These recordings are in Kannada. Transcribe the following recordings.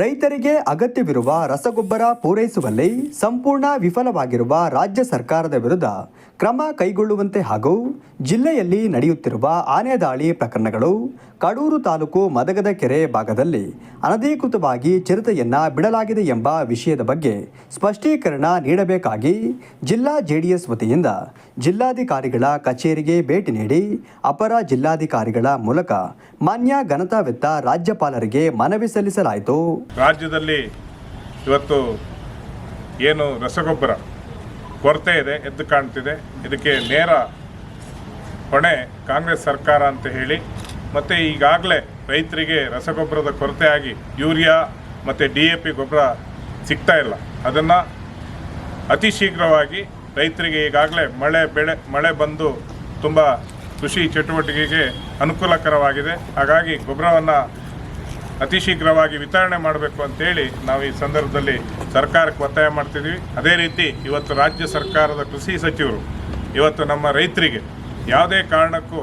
ರೈತರಿಗೆ ಅಗತ್ಯವಿರುವ ರಸಗೊಬ್ಬರ ಪೂರೈಸುವಲ್ಲಿ ಸಂಪೂರ್ಣ ವಿಫಲವಾಗಿರುವ ರಾಜ್ಯ ಸರ್ಕಾರದ ವಿರುದ್ಧ ಕ್ರಮ ಕೈಗೊಳ್ಳುವಂತೆ ಹಾಗೂ ಜಿಲ್ಲೆಯಲ್ಲಿ ನಡೆಯುತ್ತಿರುವ ಆನೆ ದಾಳಿ ಪ್ರಕರಣಗಳು ಕಡೂರು ತಾಲೂಕು ಮದಗದ ಕೆರೆ ಭಾಗದಲ್ಲಿ ಅನಧಿಕೃತವಾಗಿ ಚಿರತೆಯನ್ನ ಬಿಡಲಾಗಿದೆ ಎಂಬ ವಿಷಯದ ಬಗ್ಗೆ ಸ್ಪಷ್ಟೀಕರಣ ನೀಡಬೇಕಾಗಿ ಜಿಲ್ಲಾ ಜೆಡಿಎಸ್ ವತಿಯಿಂದ ಜಿಲ್ಲಾಧಿಕಾರಿಗಳ ಕಚೇರಿಗೆ ಭೇಟಿ ನೀಡಿ ಅಪರ ಜಿಲ್ಲಾಧಿಕಾರಿಗಳ ಮೂಲಕ ಮಾನ್ಯ ಘನತಾವೆತ್ತ ರಾಜ್ಯಪಾಲರಿಗೆ ಮನವಿ ಸಲ್ಲಿಸಲಾಯಿತು. ರಾಜ್ಯದಲ್ಲಿ ಇವತ್ತು ಏನು ರಸಗೊಬ್ಬರ ಕೊರತೆ ಇದೆ, ಎದ್ದು ಕಾಣ್ತಿದೆ. ಇದಕ್ಕೆ ನೇರ ಹೊಣೆ ಕಾಂಗ್ರೆಸ್ ಸರ್ಕಾರ ಅಂತ ಹೇಳಿ, ಮತ್ತು ಈಗಾಗಲೇ ರೈತರಿಗೆ ರಸಗೊಬ್ಬರದ ಕೊರತೆಯಾಗಿ ಯೂರಿಯಾ ಮತ್ತು ಡಿ ಎ ಪಿ ಗೊಬ್ಬರ ಸಿಗ್ತಾ ಇಲ್ಲ. ಅದನ್ನು ಅತಿ ಶೀಘ್ರವಾಗಿ ರೈತರಿಗೆ ಈಗಾಗಲೇ ಮಳೆ ಬೆಳೆ, ಮಳೆ ಬಂದು ತುಂಬ ಕೃಷಿ ಚಟುವಟಿಕೆಗೆ ಅನುಕೂಲಕರವಾಗಿದೆ. ಹಾಗಾಗಿ ಗೊಬ್ಬರವನ್ನು ಅತಿ ಶೀಘ್ರವಾಗಿ ವಿತರಣೆ ಮಾಡಬೇಕು ಅಂತೇಳಿ ನಾವು ಈ ಸಂದರ್ಭದಲ್ಲಿ ಸರ್ಕಾರಕ್ಕೆ ಒತ್ತಾಯ ಮಾಡ್ತಿದ್ದೀವಿ. ಅದೇ ರೀತಿ ಇವತ್ತು ರಾಜ್ಯ ಸರ್ಕಾರದ ಕೃಷಿ ಸಚಿವರು, ಇವತ್ತು ನಮ್ಮ ರೈತರಿಗೆ ಯಾವುದೇ ಕಾರಣಕ್ಕೂ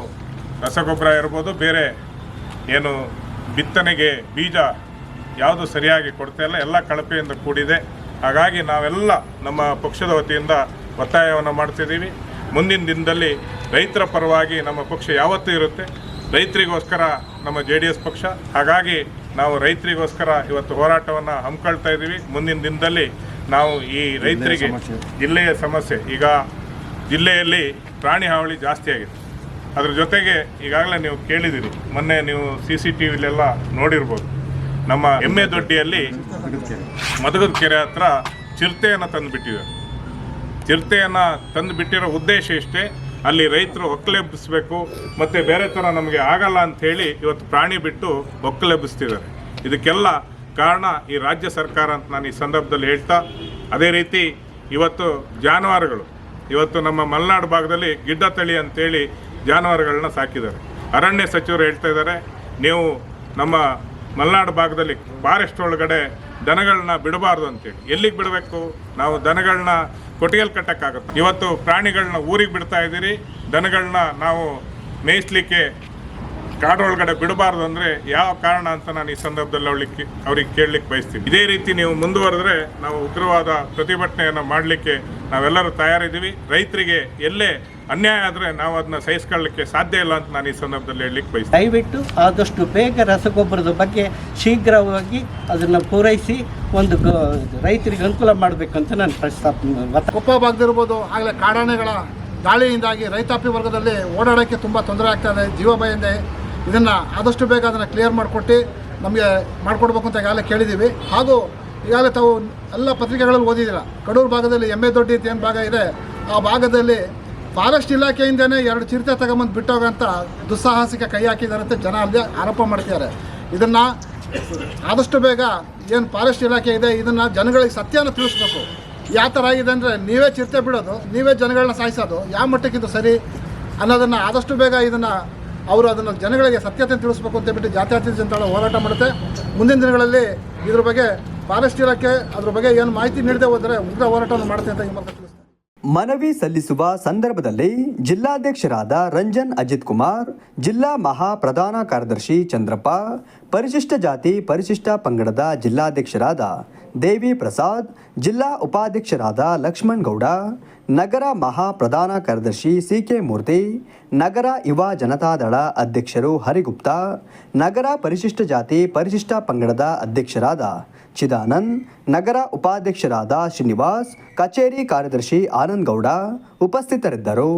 ರಸಗೊಬ್ಬರ ಇರ್ಬೋದು, ಬೇರೆ ಏನು ಬಿತ್ತನೆಗೆ ಬೀಜ ಯಾವುದು ಸರಿಯಾಗಿ ಕೊಡ್ತಾ ಇಲ್ಲ, ಎಲ್ಲ ಕಳಪೆಯಿಂದ ಕೂಡಿದೆ. ಹಾಗಾಗಿ ನಾವೆಲ್ಲ ನಮ್ಮ ಪಕ್ಷದ ವತಿಯಿಂದ ಒತ್ತಾಯವನ್ನು ಮಾಡ್ತಿದ್ದೀವಿ. ಮುಂದಿನ ದಿನದಲ್ಲಿ ರೈತರ ಪರವಾಗಿ ನಮ್ಮ ಪಕ್ಷ ಯಾವತ್ತೂ ಇರುತ್ತೆ. ರೈತರಿಗೋಸ್ಕರ ನಮ್ಮ ಜೆ ಪಕ್ಷ. ಹಾಗಾಗಿ ನಾವು ರೈತರಿಗೋಸ್ಕರ ಇವತ್ತು ಹೋರಾಟವನ್ನು ಹಮ್ಮಿಕೊಳ್ತಾ ಇದ್ದೀವಿ. ಮುಂದಿನ ದಿನದಲ್ಲಿ ನಾವು ಈ ರೈತರಿಗೆ ಜಿಲ್ಲೆಯ ಸಮಸ್ಯೆ. ಈಗ ಜಿಲ್ಲೆಯಲ್ಲಿ ಪ್ರಾಣಿ ಹಾವಳಿ ಜಾಸ್ತಿ ಆಗಿದೆ. ಅದ್ರ ಜೊತೆಗೆ ಈಗಾಗಲೇ ನೀವು ಕೇಳಿದ್ದೀರಿ ಮೊನ್ನೆ ನೀವು ಸಿ ಸಿ ಟಿ ವಿಲೆಲ್ಲ ನೋಡಿರ್ಬೋದು. ನಮ್ಮ ಎಮ್ಮೆ ದೊಡ್ಡಿಯಲ್ಲಿ ಮದಗದ ಕೆರೆ ಹತ್ರ ಚಿರತೆಯನ್ನು ತಂದು ಬಿಟ್ಟಿದ್ದಾರೆ ಚಿರತೆಯನ್ನು ತಂದು ಬಿಟ್ಟಿರೋ ಉದ್ದೇಶ ಇಷ್ಟೇ ಅಲ್ಲಿ ರೈತರು ಒಕ್ಕಲೆಬ್ಬಿಸ್ಬೇಕು ಮತ್ತು ಬೇರೆ ಥರ ನಮಗೆ ಆಗಲ್ಲ ಅಂಥೇಳಿ ಇವತ್ತು ಪ್ರಾಣಿ ಬಿಟ್ಟು ಒಕ್ಕಲೆಬ್ಬಿಸ್ತಿದ್ದಾರೆ ಇದಕ್ಕೆಲ್ಲ ಕಾರಣ ಈ ರಾಜ್ಯ ಸರ್ಕಾರ ಅಂತ ನಾನು ಈ ಸಂದರ್ಭದಲ್ಲಿ ಹೇಳ್ತಾ, ಅದೇ ರೀತಿ ಇವತ್ತು ಜಾನುವಾರುಗಳು, ಇವತ್ತು ನಮ್ಮ ಮಲೆನಾಡು ಭಾಗದಲ್ಲಿ ಗಿಡ್ಡ ತಳಿ ಅಂತೇಳಿ ಜಾನುವಾರುಗಳನ್ನ ಸಾಕಿದ್ದಾರೆ. ಅರಣ್ಯ ಸಚಿವರು ಹೇಳ್ತಾ ಇದ್ದಾರೆ, ನೀವು ನಮ್ಮ ಮಲೆನಾಡು ಭಾಗದಲ್ಲಿ ಫಾರೆಸ್ಟ್ ಒಳಗಡೆ ದನಗಳನ್ನ ಬಿಡಬಾರ್ದು ಅಂತೇಳಿ ಎಲ್ಲಿಗೆ ಬಿಡಬೇಕು? ನಾವು ದನಗಳನ್ನ ಕೊಟ್ಟಿಗೆಲ್ ಕಟ್ಟಕ್ಕಾಗುತ್ತೆ. ಇವತ್ತು ಪ್ರಾಣಿಗಳನ್ನ ಊರಿಗೆ ಬಿಡ್ತಾ ಇದ್ದೀರಿ. ದನಗಳನ್ನ ನಾವು ಮೇಯಿಸ್ಲಿಕ್ಕೆ ಕಾಡೊಳಗಡೆ ಬಿಡಬಾರ್ದು ಅಂದರೆ ಯಾವ ಕಾರಣ ಅಂತ ನಾನು ಈ ಸಂದರ್ಭದಲ್ಲಿ ಅವಳಿಗೆ ಅವ್ರಿಗೆ ಕೇಳಲಿಕ್ಕೆ ಬಯಸ್ತೀನಿ. ಇದೇ ರೀತಿ ನೀವು ಮುಂದುವರೆದ್ರೆ ನಾವು ಉಗ್ರವಾದ ಪ್ರತಿಭಟನೆಯನ್ನು ಮಾಡಲಿಕ್ಕೆ ನಾವೆಲ್ಲರೂ ತಯಾರಿದ್ದೀವಿ. ರೈತರಿಗೆ ಎಲ್ಲೇ ಅನ್ಯಾಯ ಆದರೆ ನಾವು ಅದನ್ನ ಸಹಿಸ್ಕೊಳ್ಳಿಕ್ಕೆ ಸಾಧ್ಯ ಇಲ್ಲ ಅಂತ ನಾನು ಈ ಸಂದರ್ಭದಲ್ಲಿ ಹೇಳಲಿಕ್ಕೆ ಬಯಸ್ತೀನಿ. ದಯವಿಟ್ಟು ಆದಷ್ಟು ಬೇಗ ರಸಗೊಬ್ಬರದ ಬಗ್ಗೆ ಶೀಘ್ರವಾಗಿ ಅದನ್ನು ಪೂರೈಸಿ ಒಂದು ಗ- ರೈತರಿಗೆ ಅನುಕೂಲ ಮಾಡಬೇಕಂತ ನಾನು ಪ್ರಸ್ತಾಪ ಕೊಪ್ಪ ಭಾಗದಿರ್ಬೋದು ಆಗಲೇ ಕಾಡಾನೆಗಳ ದಾಳಿಯಿಂದಾಗಿ ರೈತಾಪಿ ವರ್ಗದಲ್ಲಿ ಓಡಾಡೋಕ್ಕೆ ತುಂಬ ತೊಂದರೆ ಆಗ್ತಾ ಇದೆ ಜೀವ ಇದೆ. ಇದನ್ನು ಆದಷ್ಟು ಬೇಗ ಅದನ್ನು ಕ್ಲಿಯರ್ ಮಾಡಿಕೊಟ್ಟು ನಮಗೆ ಮಾಡಿಕೊಡ್ಬೇಕು ಅಂತ ಈಗಾಗಲೇ ಕೇಳಿದ್ದೀವಿ ಹಾಗೂ ಈಗಾಗಲೇ ತಾವು ಎಲ್ಲ ಪತ್ರಿಕೆಗಳಲ್ಲಿ ಓದಿದ್ದೀರ? ಕಡೂರು ಭಾಗದಲ್ಲಿ ಎಮ್ಮೆ ದೊಡ್ಡಿ ಅಂತ ಏನು ಭಾಗ ಇದೆ? ಆ ಭಾಗದಲ್ಲಿ ಫಾರೆಸ್ಟ್ ಇಲಾಖೆಯಿಂದನೇ ಎರಡು ಚಿರತೆ ತಗೊಂಬಂದು ಬಿಟ್ಟೋಗಂತ ದುಸ್ಸಾಹಸಿಕ ಕೈ ಹಾಕಿದ್ದಾರೆ ಅಂತ ಜನ ಅಲ್ಲಿ ಆರೋಪ ಮಾಡ್ತಿದ್ದಾರೆ. ಇದನ್ನು ಆದಷ್ಟು ಬೇಗ ಏನು ಫಾರೆಸ್ಟ್ ಇಲಾಖೆ ಇದೆ, ಇದನ್ನು ಜನಗಳಿಗೆ ಸತ್ಯನ ತಿಳಿಸ್ಬೇಕು. ಯಾವ ಥರ ಆಗಿದೆ ಅಂದರೆ ನೀವೇ ಚಿರತೆ ಬಿಡೋದು, ನೀವೇ ಜನಗಳನ್ನ ಸಾಯಿಸೋದು, ಯಾವ ಮಟ್ಟಕ್ಕಿಂತ ಸರಿ ಅನ್ನೋದನ್ನು ಆದಷ್ಟು ಬೇಗ ಇದನ್ನು ಅವರು ಅದನ್ನು ಜನಗಳಿಗೆ ಸತ್ಯತೆ ತಿಳಿಸ್ಬೇಕು ಅಂತ ಬಿಟ್ಟು ಜಾತ್ಯಾತೀತ ಜನತಾಳ ಹೋರಾಟ ಮಾಡುತ್ತೆ. ಮುಂದಿನ ದಿನಗಳಲ್ಲಿ ಇದ್ರ ಬಗ್ಗೆ ಫಾರೆಸ್ಟ್ ಇಲಾಖೆ ಅದ್ರ ಬಗ್ಗೆ ಏನು ಮಾಹಿತಿ ನೀಡದೆ ಹೋದರೆ ಉಗ್ರ ಹೋರಾಟವನ್ನು ಮಾಡುತ್ತೆ ಅಂತ ಈ ಮೂಲಕ ಮನವಿ ಸಲ್ಲಿಸುವ ಸಂದರ್ಭದಲ್ಲಿ ಜಿಲ್ಲಾಧ್ಯಕ್ಷರಾದ ರಂಜನ್ ಅಜಿತ್ ಕುಮಾರ್, ಜಿಲ್ಲಾ ಮಹಾ ಪ್ರಧಾನ ಕಾರ್ಯದರ್ಶಿ ಚಂದ್ರಪ್ಪ, ಪರಿಶಿಷ್ಟ ಜಾತಿ ಪರಿಶಿಷ್ಟ ಪಂಗಡದ ಜಿಲ್ಲಾಧ್ಯಕ್ಷರಾದ ದೇವಿ ಪ್ರಸಾದ್, ಜಿಲ್ಲಾ ಉಪಾಧ್ಯಕ್ಷರಾದ ಲಕ್ಷ್ಮಣ್ ಗೌಡ, ನಗರ ಮಹಾ ಪ್ರಧಾನ ಕಾರ್ಯದರ್ಶಿ ಸಿ ಕೆ ಮೂರ್ತಿ, ನಗರ ಯುವ ಜನತಾದಳ ಅಧ್ಯಕ್ಷರು ಹರಿಗುಪ್ತಾ, ನಗರ ಪರಿಶಿಷ್ಟ ಜಾತಿ ಪರಿಶಿಷ್ಟ ಪಂಗಡದ ಅಧ್ಯಕ್ಷರಾದ ಚಿದಾನಂದ್ ನಗರ ಉಪಾಧ್ಯಕ್ಷರಾದ ಶ್ರೀನಿವಾಸ್ ಕಚೇರಿ ಕಾರ್ಯದರ್ಶಿ ಆನಂದ್ ಗೌಡ ಉಪಸ್ಥಿತರಿದ್ದರು.